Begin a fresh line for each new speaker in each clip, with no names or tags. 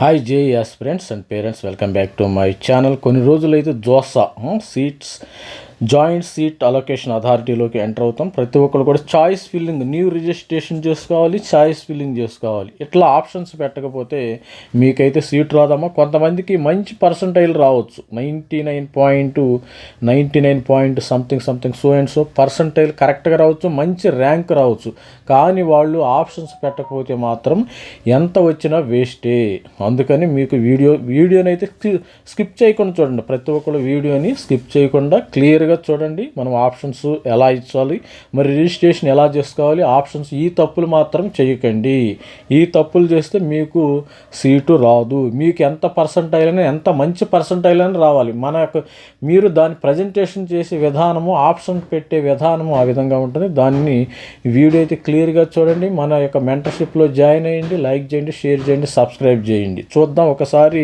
Hi JS friends and parents welcome back to my channel కొన్ని రోజులైతే JoSAA seats joint seat allocation అథారిటీలోకి enter అవుతాం. ప్రతి ఒక్కరు కూడా చాయిస్ ఫిల్లింగ్ న్యూ రిజిస్ట్రేషన్ చేసుకోవాలి చాయిస్ ఫిల్లింగ్ చేసుకోవాలి. ఇట్లా ఆప్షన్స్ పెట్టకపోతే మీకైతే సీట్ రాదమ్మా. కొంతమందికి మంచి పర్సంటైల్ రావచ్చు. Ninety nine point ninety nine point something something so and so percentile కరెక్ట్గా రావచ్చు మంచి ర్యాంక్ రావచ్చు. కానీ వాళ్ళు ఆప్షన్స్ పెట్టకపోతే మాత్రం ఎంత వచ్చినా వేస్టే అందుకని మీకు వీడియో వీడియోని అయితే స్కిప్ చేయకుండా చూడండి. ప్రతి ఒక్కరు వీడియోని స్కిప్ చేయకుండా క్లియర్గా చూడండి. మనం ఆప్షన్స్ ఎలా ఇచ్చాలి మరి రిజిస్ట్రేషన్ ఎలా చేసుకోవాలి ఆప్షన్స్ ఈ తప్పులు మాత్రం చేయకండి. ఈ తప్పులు చేస్తే మీకు సీటు రాదు. మీకు ఎంత పర్సంటైల్ అయినా ఎంత మంచి పర్సంటైల్ అయినా రావాలి. మన యొక్క మీరు దాని ప్రజెంటేషన్ చేసే విధానము ఆప్షన్ పెట్టే విధానము ఆ విధంగా ఉంటుంది. దాన్ని వీడియో అయితే క్లియర్గా చూడండి. మన యొక్క మెంటర్షిప్లో జాయిన్ అయ్యండి. లైక్ చేయండి షేర్ చేయండి సబ్స్క్రైబ్ చేయండి. చూద్దాం ఒకసారి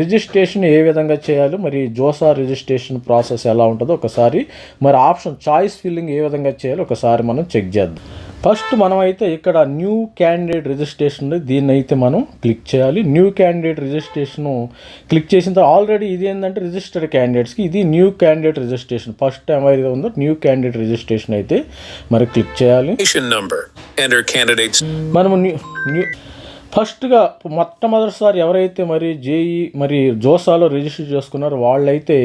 రిజిస్ట్రేషన్ ఏ విధంగా చేయాలి మరి జోసా రిజిస్ట్రేషన్ ప్రాసెస్ ఎలా ఉంటుందో ఒకసారి మరి ఆప్షన్ చాయిస్ ఫిల్లింగ్ ఏ విధంగా చేయాలో ఒకసారి మనం చెక్ చేద్దాం. ఫస్ట్ మనం అయితే ఇక్కడ న్యూ క్యాండిడేట్ రిజిస్ట్రేషన్ దీన్ని అయితే మనం క్లిక్ చేయాలి. న్యూ క్యాండిడేట్ రిజిస్ట్రేషన్ క్లిక్ చేసిన తర్వాత ఆల్రెడీ ఇది ఏంటంటే రిజిస్టర్డ్ క్యాండిడేట్స్కి ఇది new candidate registration. First time ఏదైతే ఉందో న్యూ క్యాండిడేట్ రిజిస్ట్రేషన్ అయితే మరి క్లిక్ చేయాలి. మనము న్యూ న్యూ ఫస్ట్గా మొట్టమొదటిసారి ఎవరైతే మరి జేఈ మరి జోసాలో రిజిస్టర్ చేసుకున్నారో వాళ్ళైతే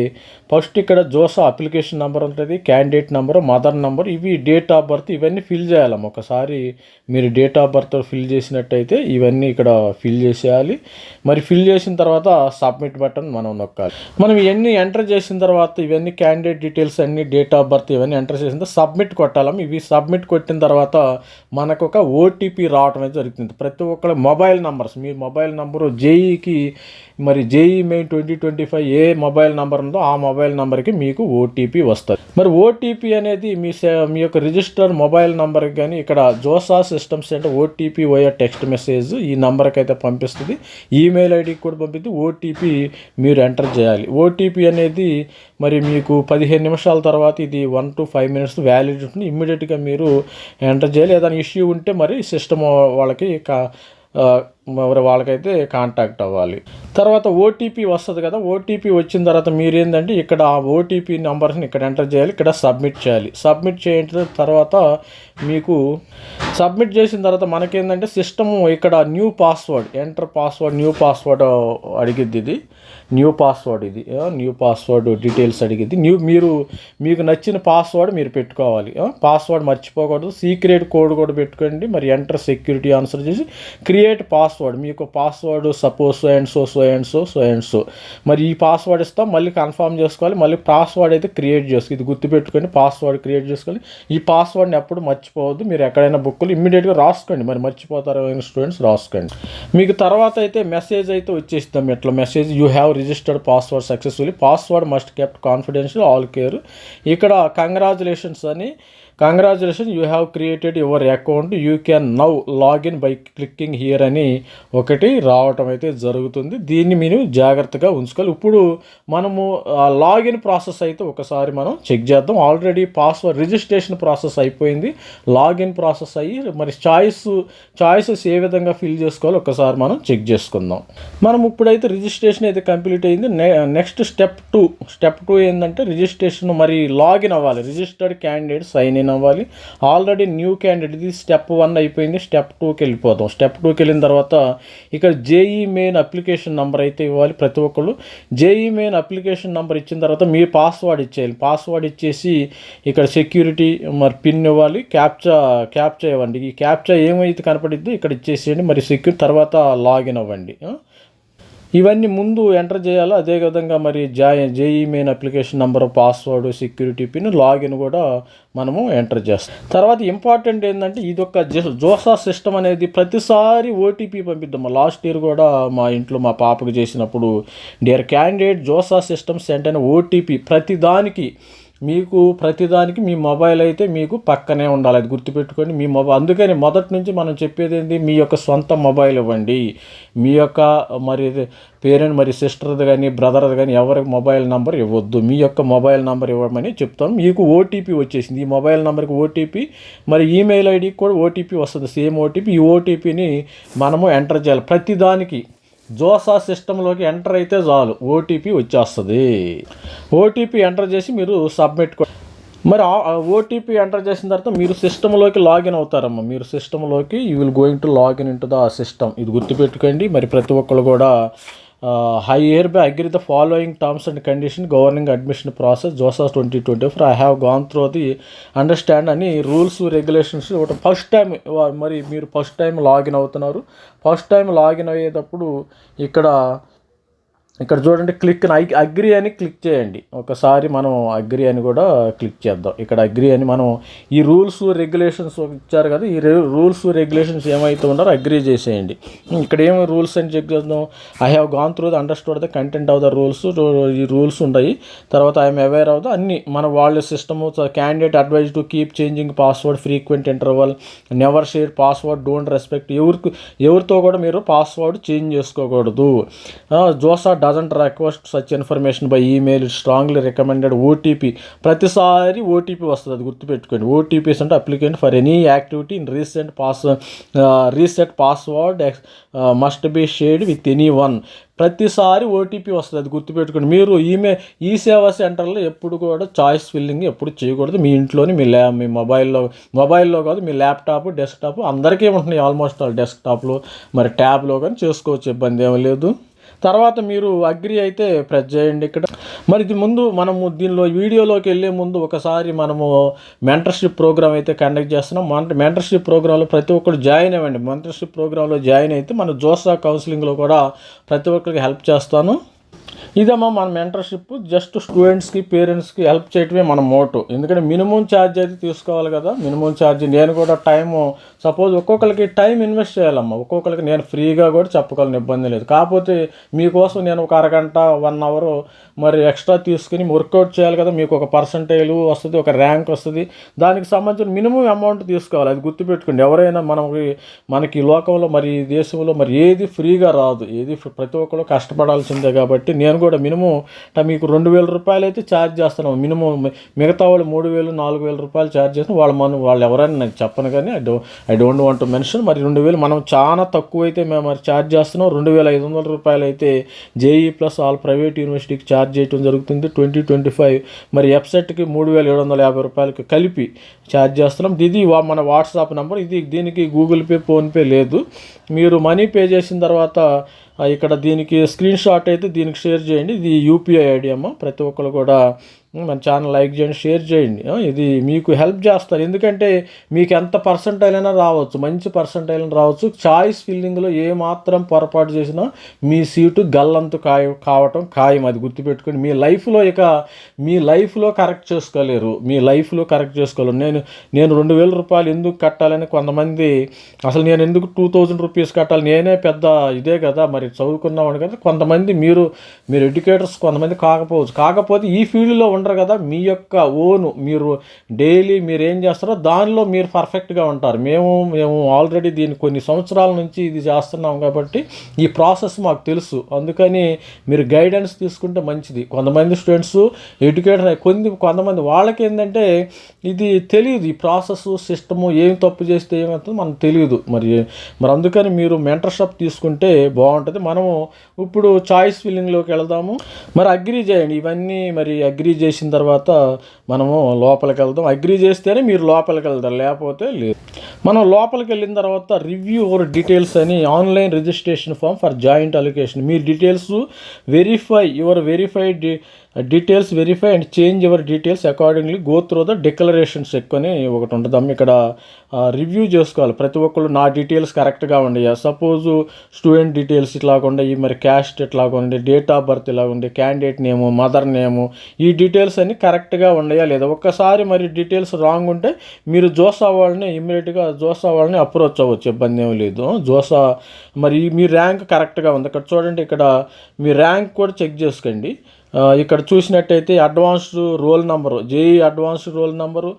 ఫస్ట్ ఇక్కడ జోసా అప్లికేషన్ నెంబర్ ఉంటుంది క్యాండిడేట్ నెంబర్ మదర్ నెంబర్ ఇవి డేట్ ఆఫ్ బర్త్ ఇవన్నీ ఫిల్ చేయాలమ్మ ఒకసారి మీరు డేట్ ఆఫ్ బర్త్ ఫిల్ చేసినట్టయితే ఇవన్నీ ఇక్కడ ఫిల్ చేసేయాలి. మరి ఫిల్ చేసిన తర్వాత సబ్మిట్ బటన్ మనం నొక్కాలి. మనం ఇవన్నీ ఎంటర్ చేసిన తర్వాత ఇవన్నీ క్యాండిడేట్ డీటెయిల్స్ అన్ని డేట్ ఆఫ్ బర్త్ ఇవన్నీ ఎంటర్ చేసిన తర్వాత సబ్మిట్ కొట్టాలమ్మ ఇవి సబ్మిట్ కొట్టిన తర్వాత మనకు ఒక ఓటీపీ రావడం అయితే జరుగుతుంది. ప్రతి ఒక్కరు మొబైల్ నంబర్స్ మీ మొబైల్ నంబరు జేఈకి మరి JEE main twenty twenty five ఏ మొబైల్ నంబర్ ఉందో ఆ మొబైల్ మొబైల్ నెంబర్కి మీకు ఓటీపీ వస్తుంది. మరి ఓటీపీ అనేది మీ సే- మీ యొక్క రిజిస్టర్ మొబైల్ నెంబర్కి కానీ ఇక్కడ జోసా సిస్టమ్స్ అంటే ఓటీపీ ఓయా టెక్స్ట్ మెసేజ్ ఈ నెంబర్కి అయితే పంపిస్తుంది. ఈమెయిల్ ఐడికి కూడా పంపిస్తుంది ఓటీపీ మీరు ఎంటర్ చేయాలి. ఓటీపీ అనేది మరి మీకు పదిహేను నిమిషాల తర్వాత ఇది one two five minutes valid ఉంటుంది. ఇమ్మీడియట్గా మీరు ఎంటర్ చేయాలి. ఏదైనా ఇష్యూ ఉంటే మరి సిస్టమ్ వాళ్ళకి కా- మరి వాళ్ళకైతే కాంటాక్ట్ అవ్వాలి. తర్వాత ఓటీపీ వస్తుంది కదా ఓటీపీ వచ్చిన తర్వాత మీరు ఏంటంటే ఇక్కడ ఆ ఓటీపీ నెంబర్ని ఇక్కడ ఎంటర్ చేయాలి ఇక్కడ సబ్మిట్ చేయాలి. సబ్మిట్ చేయించిన తర్వాత మీకు సబ్మిట్ చేసిన తర్వాత మనకేంటంటే సిస్టమ్ ఇక్కడ new password enter password new password అడిగిద్ది ఇది. న్యూ పాస్వర్డ్ ఇది. న్యూ పాస్వర్డ్ డీటెయిల్స్ అడిగింది. న్యూ మీరు మీకు నచ్చిన పాస్వర్డ్ మీరు పెట్టుకోవాలి. పాస్వర్డ్ మర్చిపోకూడదు. సీక్రెట్ కోడ్ కూడా పెట్టుకోండి. మరి ఎంటర్ సెక్యూరిటీ ఆన్సర్ చేసి క్రియేట్ పాస్వర్డ్. మీకు password suppose so and so so and so so and so. మరి ఈ పాస్వర్డ్ ఇస్తాం. మళ్ళీ కన్ఫర్మ్ చేసుకోవాలి. మళ్ళీ పాస్వర్డ్ అయితే క్రియేట్ చేసుకోవాలి ఇది గుర్తుపెట్టుకొని పాస్వర్డ్ క్రియేట్ చేసుకోవాలి. ఈ పాస్వర్డ్ని ఎప్పుడు మర్చిపోవద్దు. మీరు ఎక్కడైనా బుక్లు ఇమ్మీడియట్గా రాసుకోండి. మరి మర్చిపోతారు స్టూడెంట్స్ రాసుకోండి. మీకు తర్వాత అయితే మెసేజ్ అయితే వచ్చేస్తాం ఎట్లా? Message you have registered password successfully password must kept confidential all care ఇక్కడ కంగ్రాచులేషన్స్ అని congratulation you have created your account you can now login by clicking here అని ఒకటి రావటం అయితే జరుగుతుంది. దీన్ని మీరు జాగ్రత్తగా ఉంచుకోవాలి. ఇప్పుడు మనము లాగిన్ ప్రాసెస్ అయితే ఒకసారి మనం చెక్ చేద్దాం. ఆల్రెడీ పాస్వర్డ్ రిజిస్ట్రేషన్ ప్రాసెస్ అయిపోయింది. లాగిన్ ప్రాసెస్ అయ్యి మరి చాయిస్ చాయిసెస్ ఏ విధంగా ఫిల్ చేసుకోవాలో ఒకసారి మనం చెక్ చేసుకుందాం. మనం ఇప్పుడైతే రిజిస్ట్రేషన్ అయితే కంప్లీట్ అయింది. Next step two step two ఏంటంటే రిజిస్ట్రేషన్ మరి లాగిన్ అవ్వాలి. రిజిస్టర్డ్ క్యాండిడేట్ సైన్ ఇన్ అవ్వాలి. ఆల్రెడీ న్యూ క్యాండిడేట్ ఇది స్టెప్ వన్ అయిపోయింది స్టెప్ టూకి వెళ్ళిపోతాం. స్టెప్ టూకి వెళ్ళిన తర్వాత ఇక్కడ జేఈ మెయిన్ అప్లికేషన్ నెంబర్ అయితే ఇవ్వాలి ప్రతి ఒక్కళ్ళు. జేఈ మెయిన్ అప్లికేషన్ నెంబర్ ఇచ్చిన తర్వాత మీ పాస్వర్డ్ ఇచ్చేయాలి. పాస్వర్డ్ ఇచ్చేసి ఇక్కడ సెక్యూరిటీ మరి పిన్ ఇవ్వాలి. క్యాప్చా క్యాప్చా ఇవ్వండి. ఈ క్యాప్చా ఏమైతే కనపడిద్దో ఇక్కడ ఇచ్చేసేయండి. మరి సెక్యూర్ తర్వాత లాగిన్ అవ్వండి. ఇవన్నీ ముందు ఎంటర్ చేయాలో. అదే విధంగా మరి జా JEE main application number password security pin login కూడా మనము ఎంటర్ చేస్తాం. తర్వాత ఇంపార్టెంట్ ఏంటంటే ఇది ఒక జోసా సిస్టమ్ అనేది ప్రతిసారి ఓటీపీ పంపిద్దాం. లాస్ట్ ఇయర్ కూడా మా ఇంట్లో మా పాపకు చేసినప్పుడు dear candidate JoSAA system sent అయిన ఓటీపీ ప్రతిదానికి మీకు ప్రతిదానికి మీ మొబైల్ అయితే మీకు పక్కనే ఉండాలి. అది గుర్తుపెట్టుకోండి. మీ మొబైల్ అందుకని మొదటి నుంచి మనం చెప్పేది ఏంటి మీ యొక్క సొంత మొబైల్ ఇవ్వండి. మీ యొక్క మరి పేరెంట్ మరి సిస్టర్ది కానీ బ్రదర్ది కానీ ఎవరికి మొబైల్ నెంబర్ ఇవ్వద్దు. మీ యొక్క మొబైల్ నెంబర్ ఇవ్వమని చెప్తాం. మీకు ఓటీపీ వచ్చేసింది. ఈ మొబైల్ నెంబర్కి ఓటీపీ మరి ఈమెయిల్ ఐడికి కూడా ఓటీపీ వస్తుంది. Same OTP. ఈ ఓటీపీని మనము ఎంటర్ చేయాలి. ప్రతిదానికి జోసా సిస్టంలోకి ఎంటర్ అయితే చాలు. ఓటీపీ వచ్చేస్తుంది. ఓటీపీ ఎంటర్ చేసి మీరు సబ్మిట్ మరి ఓటీపీ ఎంటర్ చేసిన తర్వాత మీరు సిస్టంలోకి లాగిన్ అవుతారమ్మా. మీరు సిస్టంలోకి you will going to login in to the system ఇది గుర్తుపెట్టుకోండి. మరి ప్రతి ఒక్కరు కూడా I hereby agree the following terms and condition governing admission process JoSAA twenty twenty four. I have gone through the understand అని rules regulations ఒకటి first time మరి మీరు ఫస్ట్ టైం లాగిన్ అవుతున్నారు. ఫస్ట్ టైం లాగిన్ అయ్యేటప్పుడు ఇక్కడ ఇక్కడ చూడండి click agri అని క్లిక్ చేయండి. ఒకసారి మనం అగ్రి అని కూడా క్లిక్ చేద్దాం. ఇక్కడ అగ్రి అని మనం ఈ రూల్స్ రెగ్యులేషన్స్ ఇచ్చారు కదా ఈ రూల్స్ రెగ్యులేషన్స్ ఏమైతే ఉన్నారో అగ్రి చేసేయండి. ఇక్కడ ఏమి రూల్స్ అని చెక్ చేద్దాం? I have gone through the understood the content of the rules ఈ రూల్స్ ఉన్నాయి తర్వాత ఐఎమ్ అవేర్ ఆఫ్ ద అన్ని మన వాళ్ళ system candidate advise to keep changing password frequent interval never share password don't respect ఎవరికి ఎవరితో కూడా మీరు పాస్వర్డ్ చేంజ్ చేసుకోకూడదు. JoSAA doesn't request such information by email strongly recommended OTP ప్రతిసారి ఓటీపీ వస్తుంది అది గుర్తుపెట్టుకోండి. ఓటీపీస్ అంటే applicant for any activity in recent pass reset password must be shared with any one ప్రతిసారి ఓటీపీ వస్తుంది అది గుర్తుపెట్టుకోండి. మీరు ఈమె ఈ సేవా సెంటర్లో ఎప్పుడు కూడా చాయిస్ ఫిల్లింగ్ ఎప్పుడు చేయకూడదు. మీ ఇంట్లోని మీ ల్యా మీ మొబైల్లో మొబైల్లో కాదు మీ ల్యాప్టాప్ డెస్క్టాప్ అందరికీ ఉంటున్నాయి. ఆల్మోస్ట్ ఆల్ డెస్క్టాప్లో మరి ట్యాబ్లో కానీ చేసుకోవచ్చు ఇబ్బంది ఏమీ లేదు. తర్వాత మీరు అగ్రి అయితే ప్రెస్ చేయండి ఇక్కడ. మరి ఇది ముందు మనము దీనిలో వీడియోలోకి వెళ్ళే ముందు ఒకసారి మనము మెంటర్షిప్ ప్రోగ్రామ్ అయితే కండక్ట్ చేస్తున్నాం. మన మెంటర్షిప్ ప్రోగ్రాంలో ప్రతి ఒక్కరు జాయిన్ అవ్వండి. మెంటర్షిప్ ప్రోగ్రాంలో జాయిన్ అయితే మన జోసా కౌన్సిలింగ్లో కూడా ప్రతి ఒక్కరికి హెల్ప్ చేస్తాను. ఇదమ్మా మన మెంటర్షిప్ జస్ట్ స్టూడెంట్స్కి పేరెంట్స్కి హెల్ప్ చేయటమే మన మోటు ఎందుకంటే మినిమం ఛార్జ్ అయితే తీసుకోవాలి కదా. మినిమం ఛార్జ్ నేను కూడా టైము సపోజ్ ఒక్కొక్కరికి టైం ఇన్వెస్ట్ చేయాలమ్మా. ఒక్కొక్కరికి నేను ఫ్రీగా కూడా చెప్పగలను ఇబ్బంది లేదు. కాకపోతే మీకోసం నేను ఒక అరగంట వన్ అవర్ మరి ఎక్స్ట్రా తీసుకుని వర్కౌట్ చేయాలి కదా. మీకు ఒక పర్సంటేజ్ వస్తుంది ఒక ర్యాంక్ వస్తుంది. దానికి సంబంధించిన మినిమం అమౌంట్ తీసుకోవాలి. అది గుర్తుపెట్టుకోండి. ఎవరైనా మనకి మనకి లోకంలో మరి దేశంలో మరి ఏది ఫ్రీగా రాదు. ఏది ప్రతి ఒక్కరు కష్టపడాల్సిందే కాబట్టి నేను కూడా మినిమం మీకు రెండు వేల రూపాయలు అయితే ఛార్జ్ చేస్తున్నాం మినిమం మిగతా వాళ్ళు మూడు వేలు నాలుగు వేల రూపాయలు ఛార్జ్ చేసిన వాళ్ళు మనం వాళ్ళు ఎవరైనా నేను చెప్పను కానీ I do I don't want to mention మరి రెండు వేలు మనం చాలా తక్కువ అయితే మేము మరి ఛార్జ్ చేస్తున్నాం. రెండు వేల ఐదు వందల రూపాయలు అయితే జేఈ ప్లస్ ఆల్ ప్రైవేట్ యూనివర్సిటీకి ఛార్జ్ చేయడం జరుగుతుంది. ట్వంటీ ట్వంటీ ఫైవ్ మరి వెబ్సైట్కి మూడు వేల ఏడు వందల యాభై రూపాయలకి కలిపి ఛార్జ్ చేస్తున్నాం. ఇది వా- మన వాట్సాప్ నెంబర్ ఇది దీనికి గూగుల్ పే ఫోన్పే లేదు. మీరు మనీ పే చేసిన తర్వాత ఇక్కడ దీనికి స్క్రీన్ షాట్ అయితే దీనికి షేర్ చేయండి. ఇది యూపీఐ ఐడి అమ్మ. ప్రతి ఒక్కరు కూడా మన ఛానల్ లైక్ చేయండి షేర్ చేయండి. ఇది మీకు హెల్ప్ చేస్తారు. ఎందుకంటే మీకు ఎంత పర్సంటైల్ అయినా రావచ్చు మంచి పర్సంటైల్ అయినా రావచ్చు. చాయిస్ ఫిల్లింగ్లో ఏ మాత్రం పొరపాటు చేసినా మీ సీటు గల్లంతు కాయ కావటం ఖాయం. అది గుర్తుపెట్టుకోండి. మీ లైఫ్లో ఇక మీ లైఫ్లో కరెక్ట్ చేసుకోలేరు. మీ లైఫ్లో కరెక్ట్ చేసుకోలేరు. నేను నేను రెండు వేల రూపాయలు ఎందుకు కట్టాలని కొంతమంది అసలు నేను ఎందుకు టూ థౌజండ్ రూపీస్ కట్టాలి? నేనే పెద్ద ఇదే కదా మరి చదువుకున్నామని కదా. కొంతమంది మీరు మీరు ఎడ్యుకేటర్స్ కొంతమంది కాకపోవచ్చు. కాకపోతే ఈ ఫీల్డ్లో ఉండరు కదా మీ యొక్క ఓన్ మీరు డైలీ మీరు ఏం చేస్తారో దానిలో మీరు పర్ఫెక్ట్గా ఉంటారు. మేము మేము ఆల్రెడీ దీన్ని కొన్ని సంవత్సరాల నుంచి ఇది చేస్తున్నాం కాబట్టి ఈ ప్రాసెస్ మాకు తెలుసు. అందుకని మీరు గైడెన్స్ తీసుకుంటే మంచిది. కొంతమంది స్టూడెంట్స్ ఎడ్యుకేటర్ కొన్ని కొంతమంది వాళ్ళకి ఏంటంటే ఇది తెలియదు. ఈ ప్రాసెస్ సిస్టము ఏం తప్పు చేస్తే ఏమవుతుందో మనకు తెలియదు. మరి మరి అందుకని మీరు మెంటర్షిప్ తీసుకుంటే బాగుంటుంది. మనము ఇప్పుడు చాయిస్ ఫిల్లింగ్లోకి వెళదాము. మరి అగ్రి చేయండి. ఇవన్నీ మరి అగ్రి చేసిన తర్వాత మనము లోపలికి వెళ్దాం. అగ్రి చేస్తేనే మీరు లోపలికి వెళ్తారు. లేకపోతే లేదు. మనం లోపలికి వెళ్ళిన తర్వాత రివ్యూ ఓవర్ డీటెయిల్స్ అని online registration form for joint allocation me details verify your verified details verify and change your details accordingly go through the declaration check అని ఒకటి ఉంటుంది అమ్మ ఇక్కడ రివ్యూ చేసుకోవాలి. ప్రతి ఒక్కళ్ళు నా డీటెయిల్స్ కరెక్ట్గా ఉండయా సపోజు స్టూడెంట్ డీటెయిల్స్ ఇట్లాగా ఉండయి మరి క్యాస్ట్ ఇట్లా ఉండి డేట్ ఆఫ్ బర్త్ ఇలాగ ఉండి క్యాండిడేట్ నేము మదర్ నేము ఈ డీటెయిల్స్ అన్నీ కరెక్ట్గా ఉండయా లేదా? ఒక్కసారి మరి డీటెయిల్స్ రాంగ్ ఉంటే మీరు జోసా వాళ్ళని ఇమ్మీడియట్గా జోసా వాళ్ళని అప్రోచ్ అవ్వచ్చు. ఇబ్బంది ఏమీ లేదు. జోసా మరి మీ ర్యాంక్ కరెక్ట్గా ఉంది. ఇక్కడ చూడండి ఇక్కడ మీ ర్యాంక్ కూడా చెక్ చేసుకోండి. ఇక్కడ చూసినట్టయితే advanced roll number JEE advanced roll number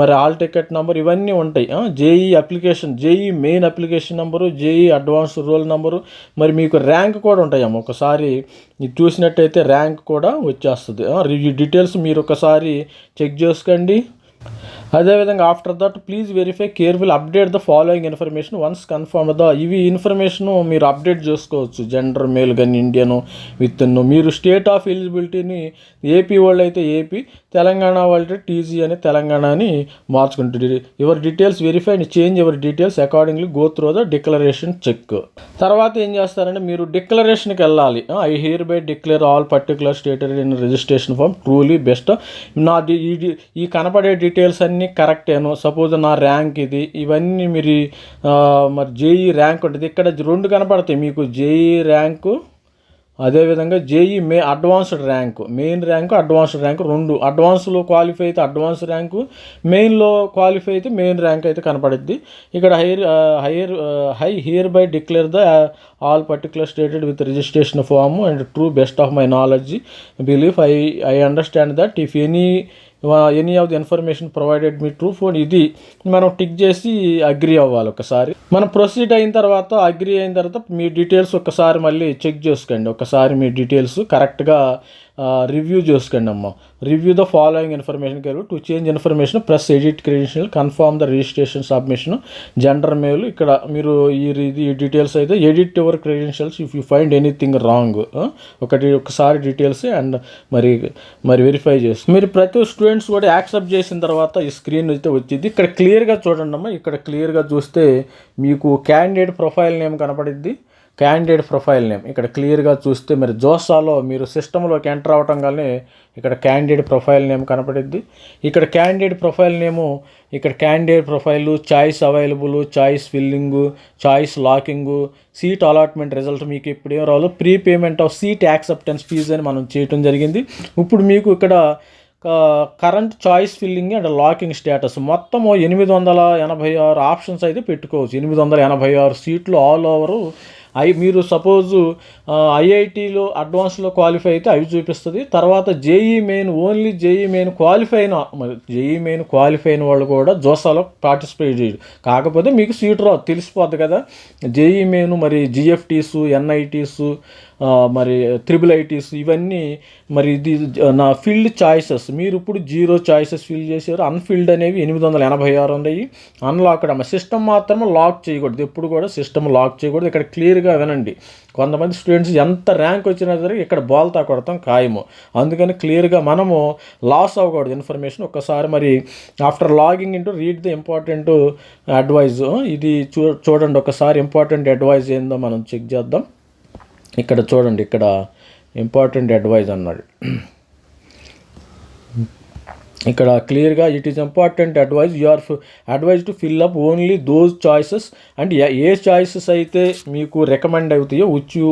మరి ఆల్ టికెట్ నెంబర్ ఇవన్నీ ఉంటాయి. JEE application JEE main application number JEE advanced roll number మరి మీకు ర్యాంక్ కూడా ఉంటాయమ్మ. ఒకసారి ఇది చూసినట్టయితే ర్యాంక్ కూడా వచ్చేస్తుంది. రివ్యూ ఈ డీటెయిల్స్ మీరు ఒకసారి చెక్ చేసుకోండి. అదేవిధంగా after that please verify careful update the following information once confirm the ఇవి ఇన్ఫర్మేషన్ మీరు అప్డేట్ చేసుకోవచ్చు. జెండర్ మేల్ కానీ ఇండియన్ విత్ మీరు స్టేట్ ఆఫ్ ఎలిజిబిలిటీని ఏపీ వాళ్ళు అయితే ఏపీ తెలంగాణ వాళ్ళు టీజీ అని తెలంగాణ అని మార్చుకుంటుంది your details verify and change your details accordingly go through the declaration check తర్వాత ఏం చేస్తారంటే మీరు డిక్లరేషన్కి వెళ్ళాలి. I hereby declare all particular stated in registration form truly best నా ఈ ఈ కనపడే డీటెయిల్స్ అన్ని కరెక్టేను సపోజ్ నా ర్యాంక్ ఇది. ఇవన్నీ మీరు మరి జేఈ ర్యాంక్ ఉంటుంది. ఇక్కడ రెండు కనపడతాయి మీకు. జేఈ ర్యాంకు అదేవిధంగా JEE main advanced rank main rank advanced rank రెండు. అడ్వాన్స్లో క్వాలిఫై అయితే అడ్వాన్స్ ర్యాంకు మెయిన్లో క్వాలిఫై అయితే మెయిన్ ర్యాంక్ అయితే కనపడుద్ది. ఇక్కడ hire higher I hereby declare the all particular stated with registration form and true best of my knowledge belief I I understand that if any any of the information provided me true phone ఇది మనం tick చేసి agri అవ్వాలి ఒకసారి. మనం proceed అయిన తర్వాత agri అయిన తర్వాత మీ డీటెయిల్స్ ఒకసారి మళ్ళీ చెక్ చేసుకోండి. ఒకసారి మీ డీటెయిల్స్ కరెక్ట్గా రివ్యూ చేసుకోండి అమ్మ. రివ్యూ ద ఫాలోయింగ్ ఇన్ఫర్మేషన్ కలిగి to change information plus edit credential confirm the registration submission gender male ఇక్కడ మీరు ఈ ఇది డీటెయిల్స్ అయితే edit your credentials if you find anything wrong ఒకటి ఒకసారి డీటెయిల్స్ అండ్ మరి మరి వెరిఫై చేసి మీరు ప్రతి స్టూడెంట్స్ కూడా యాక్సెప్ట్ చేసిన తర్వాత ఈ స్క్రీన్ అయితే వచ్చింది. ఇక్కడ క్లియర్గా చూడండి అమ్మ. ఇక్కడ క్లియర్గా చూస్తే మీకు క్యాండిడేట్ ప్రొఫైల్ నేమ్ కనపడిద్ది. క్యాండిడేట్ ప్రొఫైల్ నేమ్ ఇక్కడ క్లియర్గా చూస్తే మరి జోసాలో మీరు సిస్టంలోకి ఎంటర్ అవటం కానీ ఇక్కడ క్యాండిడేట్ ప్రొఫైల్ నేమ్ కనపడిద్ది. ఇక్కడ క్యాండిడేట్ ప్రొఫైల్ నేము ఇక్కడ candidate profile choice available choice filling choice locking seat allotment result మీకు ఇప్పుడు ఏం రావాలో pre payment of seat acceptance fee అని మనం చేయటం జరిగింది. ఇప్పుడు మీకు ఇక్కడ current choice filling and locking status మొత్తము ఎనిమిది వందల ఎనభై ఆరు ఆప్షన్స్ అయితే పెట్టుకోవచ్చు. ఎనిమిది వందల ఎనభై ఆరు సీట్లు ఆల్ ఓవరు ఐ మీరు సపోజు ఐఐటీలో అడ్వాన్స్లో క్వాలిఫై అయితే అవి చూపిస్తుంది. తర్వాత JEE main only JEE main qualify అయిన మరి జేఈ మెయిన్ క్వాలిఫై అయిన వాళ్ళు కూడా జోసాలో పార్టిసిపేట్ చేయడు కాకపోతే మీకు సీట్ రావు తెలిసిపోద్ది కదా. జేఈ మెయిన్ మరి జిఎఫ్టీసు ఎన్ఐటీస్ మరి త్రిబుల్ ఐటీస్ ఇవన్నీ మరి ఇది నా ఫీల్డ్ చాయిసెస్ మీరు ఇప్పుడు జీరో చాయిసెస్ ఫిల్ చేశారు అన్ఫీల్డ్ అనేవి ఎనిమిది వందల ఎనభై ఆరు ఉన్నాయి. అన్లాక్డ్ అమ్మ. సిస్టమ్ మాత్రమే లాక్ చేయకూడదు. ఎప్పుడు కూడా సిస్టమ్ లాక్ చేయకూడదు. ఇక్కడ క్లియర్గా వినండి. కొంతమంది స్టూడెంట్స్ ఎంత ర్యాంక్ వచ్చినా సరే ఇక్కడ బాల్తా కొడతాం ఖాయము. అందుకని క్లియర్గా మనము లాస్ అవ్వకూడదు. ఇన్ఫర్మేషన్ ఒక్కసారి మరి after logging into read the important advise ఇది చూ చూడండి. ఒకసారి ఇంపార్టెంట్ అడ్వైజ్ ఏందో మనం చెక్ చేద్దాం. ఇక్కడ చూడండి ఇక్కడ ఇంపార్టెంట్ అడ్వైజ్ అన్నాడు. ఇక్కడ క్లియర్గా it is important advise you are advise to fill up only those choices and A choices అయితే మీకు రికమెండ్ అవుతాయో which you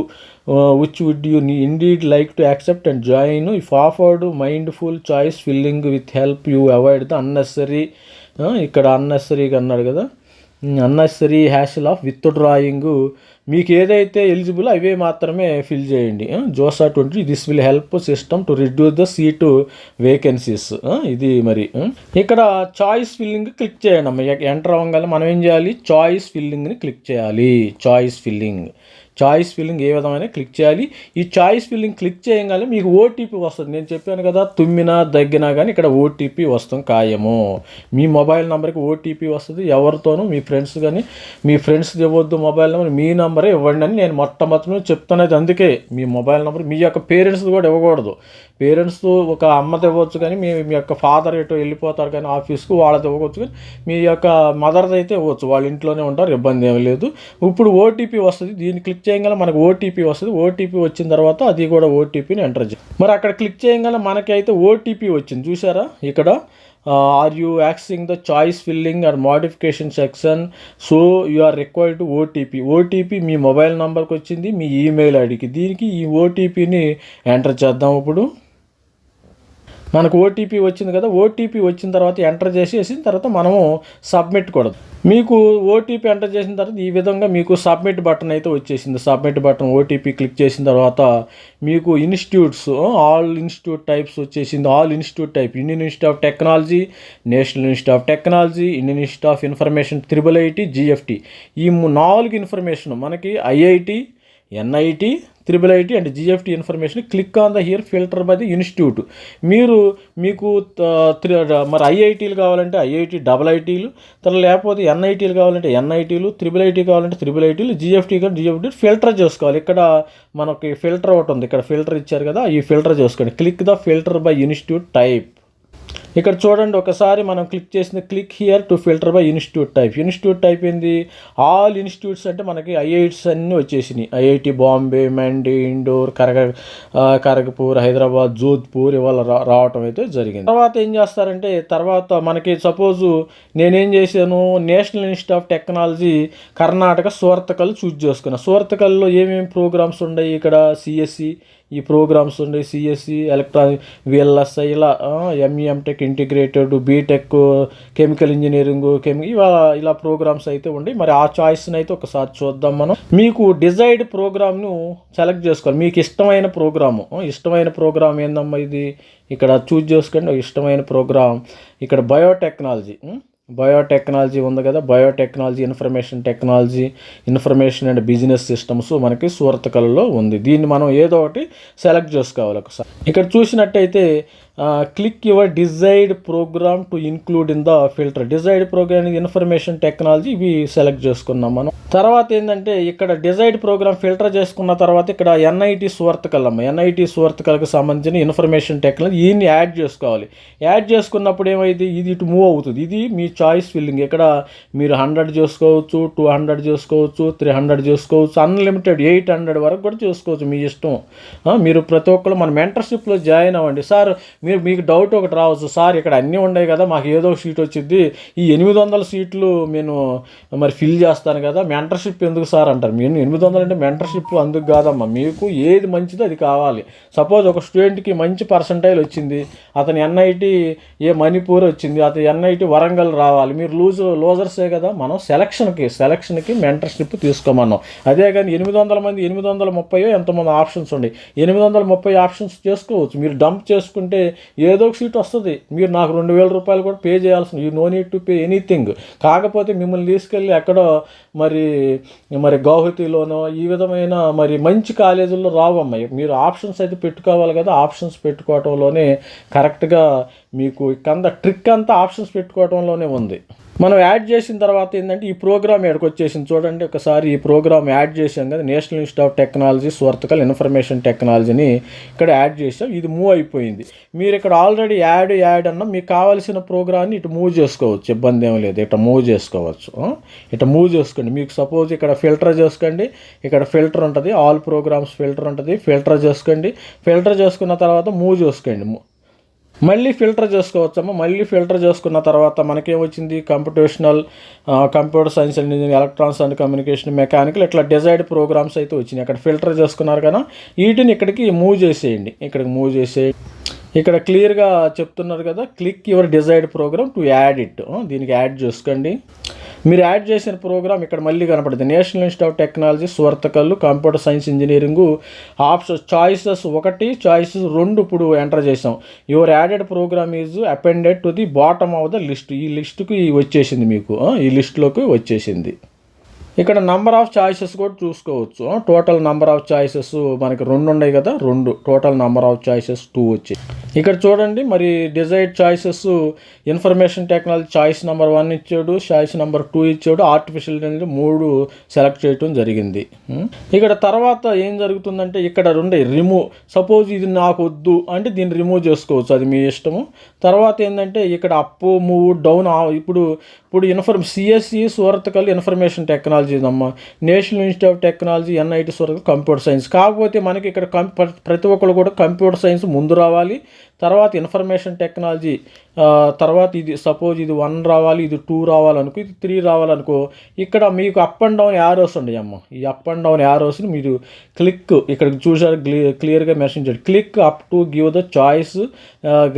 which would you indeed like to accept and join if offered mindful choice filling with help you avoid the unnecessary ఇక్కడ అన్నెసరీగా అన్నాడు కదా. Unnecessary hassle of withdrawing మీకు ఏదైతే eligible అవే మాత్రమే ఫిల్ చేయండి. JoSAA twenty this will help system to reduce the seat vacancies ఇది మరి ఇక్కడ చాయిస్ ఫిల్లింగ్ క్లిక్ చేయండి అమ్మ. ఎంటర్ అవ్వగానే మనం ఏం చేయాలి? చాయిస్ ఫిల్లింగ్ని క్లిక్ చేయాలి. చాయిస్ ఫిల్లింగ్ చాయిస్ ఫిల్లింగ్ ఏ విధమైన క్లిక్ చేయాలి. ఈ చాయిస్ ఫిల్లింగ్ క్లిక్ చేయగానే మీకు ఓటీపీ వస్తుంది. నేను చెప్పాను కదా తుమ్మినా దగ్గినా కానీ ఇక్కడ ఓటీపీ వస్తుంది ఖాయము. మీ మొబైల్ నెంబర్కి ఓటీపీ వస్తుంది. ఎవరితోనూ మీ ఫ్రెండ్స్ కానీ మీ ఫ్రెండ్స్ ఇవ్వద్దు మొబైల్ నెంబర్ మీ నెంబరే ఇవ్వండి అని నేను మొట్టమొదటి చెప్తున్నది అందుకే. మీ మొబైల్ నెంబర్ మీ యొక్క పేరెంట్స్ కూడా ఇవ్వకూడదు. పేరెంట్స్ ఒక అమ్మది ఇవ్వచ్చు కానీ మీ మీ యొక్క ఫాదర్ ఏటో వెళ్ళిపోతారు కానీ ఆఫీస్కు వాళ్ళది ఇవ్వవచ్చు కానీ మీ యొక్క మదర్ది అయితే ఇవ్వచ్చు. వాళ్ళ ఇంట్లోనే ఉంటారు ఇబ్బంది ఏమీ లేదు. ఇప్పుడు ఓటీపీ వస్తుంది. దీన్ని క్లిక్ చేయగానే మనకు ఓటీపీ వస్తుంది. ఓటీపీ వచ్చిన తర్వాత అది కూడా ఓటీపీని ఎంటర్ చేయాలి. మరి అక్కడ క్లిక్ చేయగానే మనకి అయితే ఓటీపీ వచ్చింది. చూసారా ఇక్కడ are you asking the choice filling and modification section so you are required to OTP OTP me mobile నెంబర్కి వచ్చింది మీ ఈమెయిల్ ఐడికి దీనికి ఈ ఓటీపీని ఎంటర్ చేద్దాం ఇప్పుడు. మనకు ఓటీపీ వచ్చింది కదా ఓటీపీ వచ్చిన తర్వాత ఎంటర్ చేసేసిన తర్వాత మనము సబ్మిట్ కూడదు. మీకు ఓటీపీ ఎంటర్ చేసిన తర్వాత ఈ విధంగా మీకు సబ్మిట్ బటన్ అయితే వచ్చేసింది. సబ్మిట్ బటన్ ఓటీపీ క్లిక్ చేసిన తర్వాత మీకు ఇన్స్టిట్యూట్స్ ఆల్ ఇన్స్టిట్యూట్ టైప్స్ వచ్చేసింది. All institute type Indian institute of technology national institute of technology Indian institute of information triple IT GFT ఈ నాలుగు ఇన్ఫర్మేషన్ మనకి IIT NIT triple IT and GFT information click on the here filter by the institute మీరు మీకు మరి ఐఐటీలు కావాలంటే IIT double ఐటీలు తర్వాత లేకపోతే ఎన్ఐటీలు కావాలంటే ఎన్ఐటీలు త్రిబుల్ ఐటీ కావాలంటే త్రిబుల్ ఐటీలు జిఎఫ్టీ కానీ జిఎఫ్టీ ఫిల్టర్ చేసుకోవాలి. ఇక్కడ మనకి ఫిల్టర్ ఒకటి ఉంది. ఇక్కడ ఫిల్టర్ ఇచ్చారు కదా ఈ ఫిల్టర్ చేసుకోండి. Click the filter by institute type ఇక్కడ చూడండి ఒకసారి మనం క్లిక్ చేసిన click here to filter by institute type institute type ఏంది? ఆల్ ఇన్స్టిట్యూట్స్ అంటే మనకి ఐఐటిస్ అన్నీ వచ్చేసినాయి. ఐఐటి బాంబే మండి ఇండోర్ కరగ కరగపూర్ హైదరాబాద్ జోధ్పూర్ ఇవాళ రా రావటం అయితే జరిగింది. తర్వాత ఏం చేస్తారంటే తర్వాత మనకి సపోజు నేనేం చేశాను? National institute of technology Karnataka Surathkal choose చేసుకున్నాను సువర్తకల్లో ఏమేమి ప్రోగ్రామ్స్ ఉన్నాయి ఇక్కడ? సిఎస్సి ఈ ప్రోగ్రామ్స్ ఉండే సిఎస్సి ఎలక్ట్రానిక్ విఎల్ఎస్ఐ ఇలా ME MTech integrated B Tech chemical engineering కెమి ఇలా ఇలా ప్రోగ్రామ్స్ అయితే ఉండి మరి ఆ చాయిస్ని అయితే ఒకసారి చూద్దాం మనం. మీకు డిజైర్డ్ ప్రోగ్రామ్ను సెలెక్ట్ చేసుకోవాలి. మీకు ఇష్టమైన ప్రోగ్రాము. ఇష్టమైన ప్రోగ్రామ్ ఏందమ్మా ఇది? ఇక్కడ చూజ్ చేసుకోండి. ఇష్టమైన ప్రోగ్రామ్. ఇక్కడ బయోటెక్నాలజీ. బయోటెక్నాలజీ ఉంది కదా biotechnology information technology information and business systems మనకి సూరతకలలో ఉంది. దీన్ని మనం ఏదో ఒకటి సెలెక్ట్ చేసుకోవాలి ఒకసారి. ఇక్కడ చూసినట్టయితే click your desired program to include in the filter desired program information technology ఇవి సెలెక్ట్ చేసుకున్నాం మనం. తర్వాత ఏంటంటే ఇక్కడ డిజైర్డ్ ప్రోగ్రామ్ ఫిల్టర్ చేసుకున్న తర్వాత ఇక్కడ ఎన్ఐటి సువర్తకల్ అమ్మ ఎన్ఐటి సువర్తకల్కి సంబంధించిన ఇన్ఫర్మేషన్ టెక్నాలజీ ఈయన్ని యాడ్ చేసుకోవాలి. యాడ్ చేసుకున్నప్పుడు ఏమైంది? ఇది ఇటు మూవ్ అవుతుంది. ఇది మీ చాయిస్ ఫిల్లింగ్ ఇక్కడ మీరు హండ్రెడ్ చేసుకోవచ్చు టూ హండ్రెడ్ చేసుకోవచ్చు త్రీ హండ్రెడ్ చేసుకోవచ్చు అన్లిమిటెడ్ ఎయిట్ హండ్రెడ్ వరకు కూడా చేసుకోవచ్చు మీ ఇష్టం. మీరు ప్రతి ఒక్కరు మన మెంటర్షిప్లో జాయిన్ అవ్వండి. సార్ మీరు మీకు డౌట్ ఒకటి రావచ్చు. సార్ ఇక్కడ అన్నీ ఉన్నాయి కదా మాకు ఏదో ఒక సీట్ వచ్చింది ఈ ఎనిమిది వందల సీట్లు నేను మరి ఫిల్ చేస్తాను కదా మెంటర్షిప్ ఎందుకు సార్ అంటారు? మీరు ఎనిమిది వందలు అంటే మెంటర్షిప్ అందుకు కాదమ్మా. మీకు ఏది మంచిదో అది కావాలి. సపోజ్ ఒక స్టూడెంట్కి మంచి పర్సంటైల్ వచ్చింది. అతని ఎన్ఐటి ఏ మణిపూర్ వచ్చింది. అతని ఎన్ఐటి వరంగల్ రావాలి. మీరు లూజ్ లూజర్సే కదా మనం సెలక్షన్కి సెలక్షన్కి మెంటర్షిప్ తీసుకోమన్నాం. అదే కానీ ఎనిమిది వందల మంది ఎనిమిది వందల ముప్పై ఎంతమంది ఆప్షన్స్ ఉన్నాయి ఎనిమిది వందల ముప్పై ఆప్షన్స్ చేసుకోవచ్చు. మీరు డంప్ చేసుకుంటే ఏదో ఒక సీట్ వస్తుంది. మీరు నాకు రెండు వేల రూపాయలు కూడా పే చేయాల్సిన you no need to pay anything కాకపోతే మిమ్మల్ని తీసుకెళ్ళి ఎక్కడో మరి మరి గౌహతిలోనో ఈ విధమైన మరి మంచి కాలేజీల్లో రావమ్మాయి మీరు ఆప్షన్స్ అయితే పెట్టుకోవాలి కదా. ఆప్షన్స్ పెట్టుకోవటంలోనే కరెక్ట్గా మీకు కింద ట్రిక్ అంతా ఆప్షన్స్ పెట్టుకోవటంలోనే ఉంది. మనం యాడ్ చేసిన తర్వాత ఏంటంటే ఈ ప్రోగ్రామ్ ఎక్కడికి వచ్చేసింది. చూడండి ఒకసారి ఈ ప్రోగ్రామ్ యాడ్ చేసాం కదా national institute of technology Surathkal information టెక్నాలజీని ఇక్కడ యాడ్ చేసాం ఇది మూవ్ అయిపోయింది. మీరు ఇక్కడ ఆల్రెడీ యాడ్ యాడ్ అన్న మీకు కావాల్సిన ప్రోగ్రామ్ని ఇటు మూవ్ చేసుకోవచ్చు. ఇబ్బంది ఏం లేదు. ఇట్లా మూవ్ చేసుకోవచ్చు. ఇట మూవ్ చేసుకోండి. మీకు సపోజ్ ఇక్కడ ఫిల్టర్ చేసుకోండి. ఇక్కడ ఫిల్టర్ ఉంటుంది. ఆల్ ప్రోగ్రామ్స్ ఫిల్టర్ ఉంటుంది. ఫిల్టర్ చేసుకోండి. ఫిల్టర్ చేసుకున్న తర్వాత మూవ్ చేసుకోండి. మళ్ళీ ఫిల్టర్ చేసుకోవచ్చమ్మా. మళ్ళీ ఫిల్టర్ చేసుకున్న తర్వాత మనకేమొచ్చింది? Computational computer science and engineering electronics and communication mechanical ఇట్లా డిజైర్డ్ ప్రోగ్రామ్స్ అయితే వచ్చినాయి. అక్కడ ఫిల్టర్ చేసుకున్నారు కదా వీటిని ఇక్కడికి మూవ్ చేసేయండి. ఇక్కడికి మూవ్ చేసేయండి ఇక్కడ క్లియర్గా చెప్తున్నారు కదా click your desired program to add it. దీనికి యాడ్ చేసుకోండి. మీరు యాడ్ చేసిన ప్రోగ్రామ్ ఇక్కడ మళ్ళీ కనపడుతుంది. National institute of technology స్వర్తకల్లు computer science engineering options choices ఒకటి చాయిసెస్ రెండు ఇప్పుడు ఎంటర్ చేసాం your added program is appended to the bottom of the list. ఈ లిస్టుకి వచ్చేసింది మీకు. ఈ లిస్టులోకి వచ్చేసింది. ఇక్కడ నంబర్ ఆఫ్ చాయిసెస్ కూడా చూసుకోవచ్చు. టోటల్ నంబర్ ఆఫ్ చాయిసెస్ మనకి రెండు ఉన్నాయి కదా రెండు. Total number of choices two వచ్చాయి. ఇక్కడ చూడండి మరి desired choices information technology choice number one ఇచ్చాడు చాయిస్ నెంబర్ టూ ఇచ్చాడు ఆర్టిఫిషియల్ ఇంటెలిజెన్స్ మూడు సెలెక్ట్ చేయడం జరిగింది. Hmm? ఇక్కడ తర్వాత ఏం జరుగుతుందంటే ఇక్కడ ఉండే రిమూవ్ సపోజ్ ఇది నాకు వద్దు అంటే దీన్ని రిమూవ్ చేసుకోవచ్చు అది మీ ఇష్టము. తర్వాత ఏంటంటే ఇక్కడ అప్ మూవ్ డౌన్ ఇప్పుడు ఇప్పుడు inform CSE Surathkal information technology అమ్మ. National institute of technology NIT Surat computer science. కాకపోతే మనకి ఇక్కడ కంప్యూ ప్రతి ఒక్కరు కూడా కంప్యూటర్ సైన్స్ ముందు రావాలి. తర్వాత ఇన్ఫర్మేషన్ టెక్నాలజీ తర్వాత ఇది సపోజ్ ఇది వన్ రావాలి ఇది టూ రావాలనుకో ఇది త్రీ రావాలనుకో ఇక్కడ మీకు అప్ అండ్ డౌన్ యారోస్ ఉన్నాయి అమ్మ. ఈ అప్ అండ్ డౌన్ యారోస్ని మీరు క్లిక్ ఇక్కడ చూసారు క్లియర్గా మెన్షన్ చేయండి click up to give the choice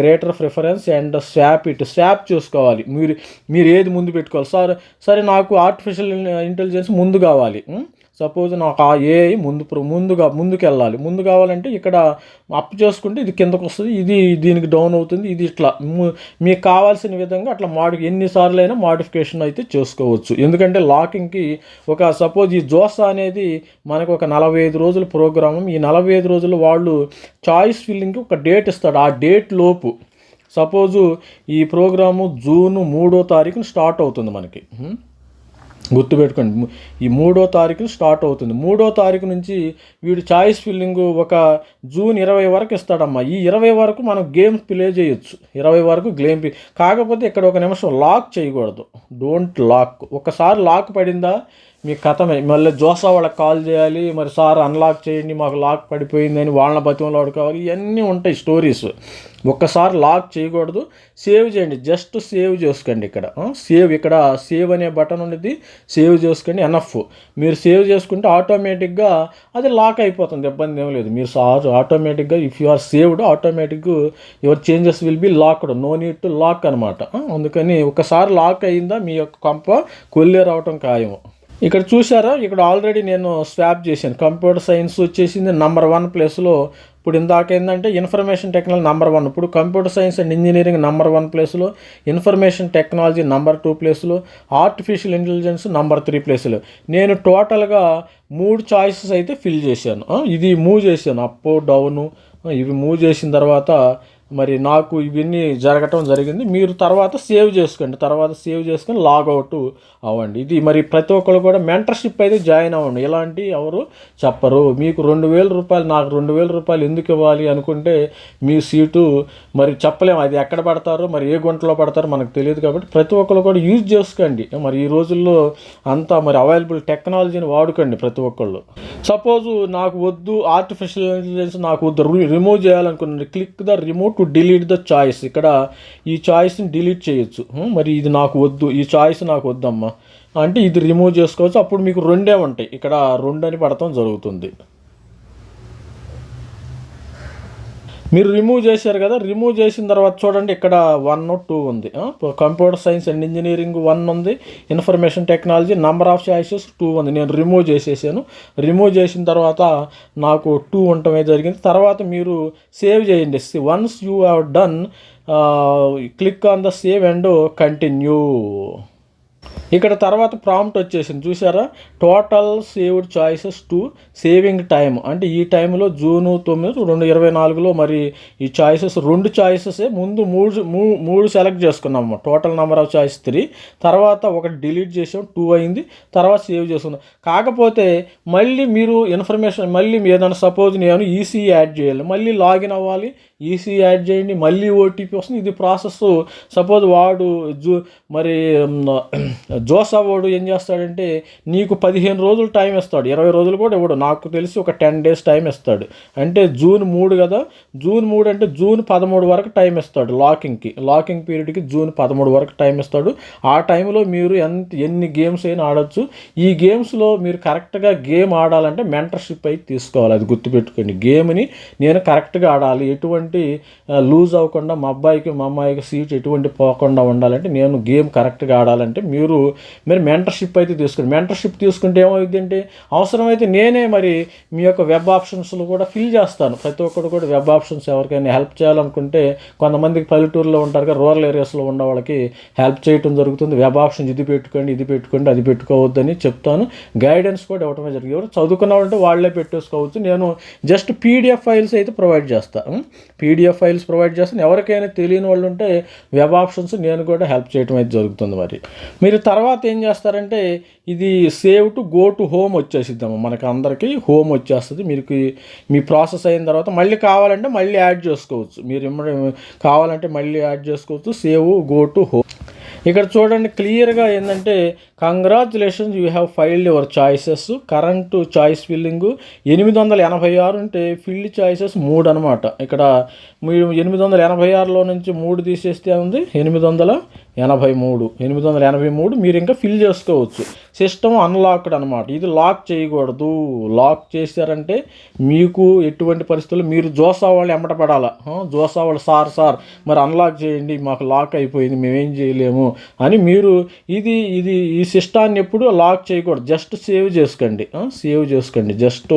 greater preference and swap it swap చూసుకోవాలి. మీరు మీరు ఏది ముందు పెట్టుకోవాలి? సార్ సరే నాకు ఆర్టిఫిషియల్ ఇంటెలిజెన్స్ ముందు కావాలి. సపోజ్ నాకు ఆ ఏఐ ముందు ముందుగా ముందుకు వెళ్ళాలి ముందు కావాలంటే ఇక్కడ అప్ చేసుకుంటే ఇది కిందకు వస్తుంది ఇది దీనికి డౌన్ అవుతుంది ఇది ఇట్లా. మీకు కావాల్సిన విధంగా అట్లా మాడి ఎన్నిసార్లు అయినా మాడిఫికేషన్ అయితే చేసుకోవచ్చు. ఎందుకంటే లాకింగ్కి ఒక సపోజ్ ఈ జోస అనేది మనకు ఒక నలభై ఐదు రోజుల ప్రోగ్రామ్ ఈ నలభై ఐదు రోజులు వాళ్ళు చాయిస్ ఫిల్లింగ్కి ఒక డేట్ ఇస్తాడు. ఆ డేట్ లోపు సపోజు ఈ ప్రోగ్రాము జూన్ మూడో తారీఖున స్టార్ట్ అవుతుంది మనకి. గుర్తుపెట్టుకోండి. ఈ మూడో తారీఖు స్టార్ట్ అవుతుంది. మూడో తారీఖు నుంచి వీడు చాయిస్ ఫిల్లింగ్ ఒక జూన్ ఇరవై వరకు ఇస్తాడమ్మా. ఈ ఇరవై వరకు మనం గేమ్ ప్లే చేయొచ్చు. ఇరవై వరకు గేమ్ కాకపోతే ఇక్కడ ఒక నిమిషం లాక్ చేయకూడదు. Don't lock. ఒకసారి లాక్ పడిందా? మీ కథమే మళ్ళీ జోసా వాళ్ళకి కాల్ చేయాలి మరి సార్ అన్లాక్ చేయండి మాకు లాక్ పడిపోయిందని వాళ్ళ బతిమలో ఆడుకోవాలి ఇవన్నీ ఉంటాయి స్టోరీస్. ఒక్కసారి లాక్ చేయకూడదు సేవ్ చేయండి జస్ట్ సేవ్ చేసుకోండి ఇక్కడ. సేవ్ ఇక్కడ సేవ్ అనే బటన్ ఉండేది సేవ్ చేసుకోండి ఎనఫ్ మీరు సేవ్ చేసుకుంటే ఆటోమేటిక్గా అది లాక్ అయిపోతుంది ఇబ్బంది ఏం లేదు. మీరు ఆటోమేటిక్గా if you are saved automatic your changes will be locked no need to lock అనమాట అందుకని ఒకసారి లాక్ అయిందా మీ యొక్క కంప కొల్లేరు అవటం ఖాయం ఇక్కడ చూసారా ఇక్కడ ఆల్రెడీ నేను స్వాప్ చేశాను. కంప్యూటర్ సైన్స్ వచ్చేసింది నంబర్ వన్ ప్లేస్లో ఇప్పుడు ఇందాక ఏంటంటే ఇన్ఫర్మేషన్ టెక్నాలజీ నెంబర్ వన్ ఇప్పుడు computer science and engineering number one ప్లేస్లో ఇన్ఫర్మేషన్ టెక్నాలజీ నెంబర్ టూ ప్లేస్లో ఆర్టిఫిషియల్ ఇంటెలిజెన్స్ నెంబర్ త్రీ ప్లేస్లో నేను టోటల్గా మూడు చాయిసెస్ అయితే ఫిల్ చేశాను. ఇది మూవ్ చేశాను. అప్ డౌను ఇవి మూవ్ చేసిన తర్వాత మరి నాకు ఇవన్నీ జరగటం జరిగింది. మీరు తర్వాత సేవ్ చేసుకోండి. తర్వాత సేవ్ చేసుకొని లాగౌట్ అవ్వండి. ఇది మరి ప్రతి ఒక్కరు కూడా మెంటర్షిప్ అయితే జాయిన్ అవ్వండి. ఇలాంటి ఎవరు చెప్పరు. మీకు రెండు వేల రూపాయలు నాకు రెండు వేల రూపాయలు ఎందుకు ఇవ్వాలి అనుకుంటే మీ సీటు మరి చెప్పలేము అది ఎక్కడ పడతారో మరి ఏ గుంటలో పడతారో మనకు తెలియదు కాబట్టి ప్రతి ఒక్కరు కూడా యూజ్ చేసుకోండి. మరి ఈ రోజుల్లో అంతా మరి అవైలబుల్ టెక్నాలజీని వాడుకోండి ప్రతి ఒక్కళ్ళు. సపోజ్ నాకు వద్దు ఆర్టిఫిషియల్ ఇంటెలిజెన్స్ నాకు వద్దు రిమూవ్ చేయాలనుకున్నాను. Click the remove to delete the choice ఇక్కడ ఈ చాయిస్ని డిలీట్ చేయొచ్చు. మరి ఇది నాకు వద్దు. ఈ చాయిస్ నాకు వద్దమ్మా. అంటే ఇది రిమూవ్ చేసుకోవచ్చు. అప్పుడు మీకు రెండే ఉంటాయి. ఇక్కడ రెండు అని పడటం జరుగుతుంది. మీరు రిమూవ్ చేశారు కదా రిమూవ్ చేసిన తర్వాత చూడండి ఇక్కడ వన్ టూ ఉంది. Computer science and engineering one ఉంది. Information technology number of choices two ఉంది. నేను రిమూవ్ చేసేసాను. రిమూవ్ చేసిన తర్వాత నాకు టూ ఉండటమే జరిగింది. తర్వాత మీరు సేవ్ చేయండి. Once you have done click on the save and continue ఇక్కడ తర్వాత ప్రాంప్ట్ వచ్చేసింది. చూసారా total saved choices two saving time అంటే ఈ టైంలో జూను తొమ్మిది రెండు ఇరవై నాలుగులో మరి ఈ చాయిసెస్ రెండు చాయిసెసే ముందు మూడు మూడు సెలెక్ట్ చేసుకున్నాము total number of choice three తర్వాత ఒకటి డిలీట్ చేసాం టూ అయింది. తర్వాత సేవ్ చేసుకున్నాం. కాకపోతే మళ్ళీ మీరు ఇన్ఫర్మేషన్ మళ్ళీ ఏదైనా సపోజ్ నేను ఈసీ యాడ్ చేయాలి. మళ్ళీ లాగిన్ అవ్వాలి. ఈసీ యాడ్ చేయండి మళ్ళీ ఓటీపీ వస్తుంది. ఇది ప్రాసెస్. సపోజ్ వాడు జూ మరి జోసా వాడు ఏం చేస్తాడంటే నీకు పదిహేను రోజులు టైం ఇస్తాడు. ఇరవై రోజులు కూడా ఇవ్వడు. నాకు తెలిసి ఒక టెన్ డేస్ టైం ఇస్తాడు. అంటే జూన్ మూడు కదా జూన్ మూడు అంటే జూన్ పదమూడు వరకు టైం ఇస్తాడు లాకింగ్కి. లాకింగ్ పీరియడ్కి జూన్ పదమూడు వరకు టైం ఇస్తాడు. ఆ టైంలో మీరు ఎంత ఎన్ని గేమ్స్ అయినా ఆడొచ్చు. ఈ గేమ్స్లో మీరు కరెక్ట్గా గేమ్ ఆడాలంటే మెంటర్షిప్ అయితే తీసుకోవాలి. అది గుర్తుపెట్టుకోండి. గేమ్ని నేను కరెక్ట్గా ఆడాలి. ఎటువంటి లూజ్ అవ్వకుండా మా అబ్బాయికి మా అమ్మాయికి సీట్ ఎటువంటి పోకుండా ఉండాలంటే నేను గేమ్ కరెక్ట్గా ఆడాలంటే మీరు మీరు మెంటర్షిప్ అయితే తీసుకుని మెంటర్షిప్ తీసుకుంటే ఏమవుతుంది అంటే అవసరమైతే నేనే మరి మీ యొక్క వెబ్ ఆప్షన్స్లో కూడా ఫిల్ చేస్తాను. ప్రతి ఒక్కరు కూడా వెబ్ ఆప్షన్స్ ఎవరికైనా హెల్ప్ చేయాలనుకుంటే కొంతమందికి పల్లెటూరులో ఉంటారు కదా రూరల్ ఏరియాస్లో ఉన్న వాళ్ళకి హెల్ప్ చేయటం జరుగుతుంది. వెబ్ ఆప్షన్స్ ఇది పెట్టుకోండి ఇది పెట్టుకోండి అది పెట్టుకోవద్దని చెప్తాను. గైడెన్స్ కూడా ఇవ్వటమే జరిగింది ఎవరు చదువుకున్న వాళ్ళంటే వాళ్ళే పెట్టేసుకోవచ్చు. నేను జస్ట్ పీడిఎఫ్ ఫైల్స్ అయితే ప్రొవైడ్ చేస్తాను పీడిఎఫ్ ఫైల్స్ ప్రొవైడ్ చేస్తాను. ఎవరికైనా తెలియని వాళ్ళు ఉంటే వెబ్ ఆప్షన్స్ నేను కూడా హెల్ప్ చేయటం అయితే జరుగుతుంది మరి. మీరు తర్వాత ఏం చేస్తారంటే ఇది save to go to home వచ్చేసిద్దాము. మనకి అందరికీ హోమ్ వచ్చేస్తుంది. మీకు మీ ప్రాసెస్ అయిన తర్వాత మళ్ళీ కావాలంటే మళ్ళీ యాడ్ చేసుకోవచ్చు. మీరు కావాలంటే మళ్ళీ యాడ్ చేసుకోవచ్చు. Save go to home. ఇక్కడ చూడండి క్లియర్గా ఏంటంటే congratulations you have filed your choices current choice filling ఎనిమిది వందల ఎనభై ఆరు ఉంటే ఫిల్డ్ చాయిసెస్ మూడు అనమాట ఇక్కడ మీరు ఎనిమిది వందల ఎనభై ఆరులో నుంచి మూడు తీసేస్తే ఉంది ఎనిమిది వందల ఎనభై మూడు. ఎనిమిది వందల ఎనభై మూడు మీరు ఇంకా ఫిల్ చేసుకోవచ్చు. సిస్టమ్ అన్లాక్డ్ అనమాట ఇది లాక్ చేయకూడదు. లాక్ చేశారంటే మీకు ఎటువంటి పరిస్థితుల్లో మీరు జోసా వాళ్ళు ఎంబట పడాలా? జోసా వాళ్ళు సార్ సార్ మరి అన్లాక్ చేయండి మాకు లాక్ అయిపోయింది మేమేం చేయలేము అని మీరు ఇది ఇది ఈ సిస్టాన్ని ఎప్పుడు లాక్ చేయకూడదు. జస్ట్ సేవ్ చేసుకోండి. సేవ్ చేసుకోండి. జస్ట్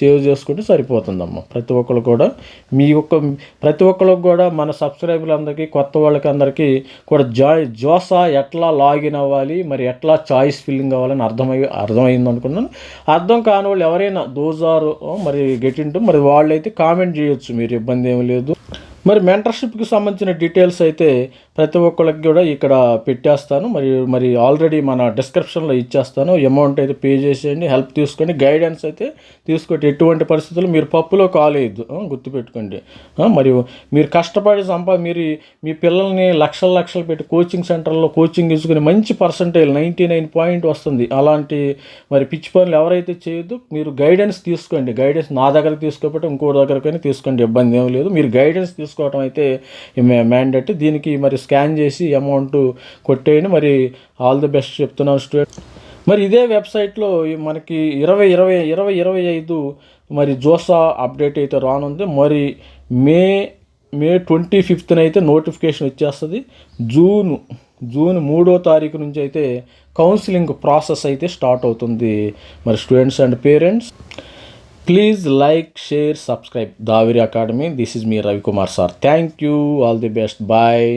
సేవ్ చేసుకుంటే సరిపోతుందమ్మా. ప్రతి ఒక్కరు కూడా మీ యొక్క ప్రతి ఒక్కరికి కూడా మన సబ్స్క్రైబర్లందరికీ కొత్త వాళ్ళకి అందరికీ కూడా జాయ్ జోసా ఎట్లా లాగిన్ అవ్వాలి మరి ఎట్లా చాయిస్ ఫిల్లింగ్ అవ్వాలని అర్థమై అర్థమైంది అనుకున్నాను అర్థం కాని వాళ్ళు ఎవరైనా దోస్ ఆర్ మరి గెట్ ఇంటూ మరి వాళ్ళైతే కామెంట్ చేయొచ్చు మీరు ఇబ్బంది ఏమీ లేదు. మరి మెంటర్షిప్కి సంబంధించిన డీటెయిల్స్ అయితే ప్రతి ఒక్కరికి కూడా ఇక్కడ పెట్టేస్తాను. మరి మరి ఆల్రెడీ మన డిస్క్రిప్షన్లో ఇచ్చేస్తాను. అమౌంట్ అయితే పే చేసేయండి హెల్ప్ తీసుకోండి గైడెన్స్ అయితే తీసుకోండి ఎటువంటి పరిస్థితులు మీరు పప్పులో కాలేదు గుర్తుపెట్టుకోండి. మరియు మీరు కష్టపడి సంపా మీరు మీ పిల్లల్ని లక్షల లక్షలు పెట్టి కోచింగ్ సెంటర్లో కోచింగ్ తీసుకుని మంచి పర్సంటేజ్ నైంటీ నైన్ పాయింట్ వస్తుంది. అలాంటి మరి పిచ్చి పనులు ఎవరైతే చేయొద్దు మీరు గైడెన్స్ తీసుకోండి. గైడెన్స్ నా దగ్గర తీసుకోకపోతే ఇంకో దగ్గరకైనా తీసుకోండి. ఇబ్బంది ఏం లేదు. మీరు గైడెన్స్ తీసుకోవడం అయితే మ్యాండేట్ దీనికి మరి స్కాన్ చేసి అమౌంట్ కొట్టేయండి. మరి ఆల్ ది బెస్ట్ చెప్తున్నాను స్టూడెంట్. మరి ఇదే వెబ్సైట్లో మనకి ఇరవై ఇరవై ఇరవై ఇరవై ఐదు మరి జోసా అప్డేట్ అయితే రానుంది. మరి మే మే ట్వంటీ ఫిఫ్త్న అయితే నోటిఫికేషన్ వచ్చేస్తుంది. జూన్ జూన్ మూడో తారీఖు నుంచి అయితే కౌన్సిలింగ్ ప్రాసెస్ అయితే స్టార్ట్ అవుతుంది. మరి students and parents please like share subscribe. Daviri academy. This is me Ravikumar sir. Thank you. All the best. Bye.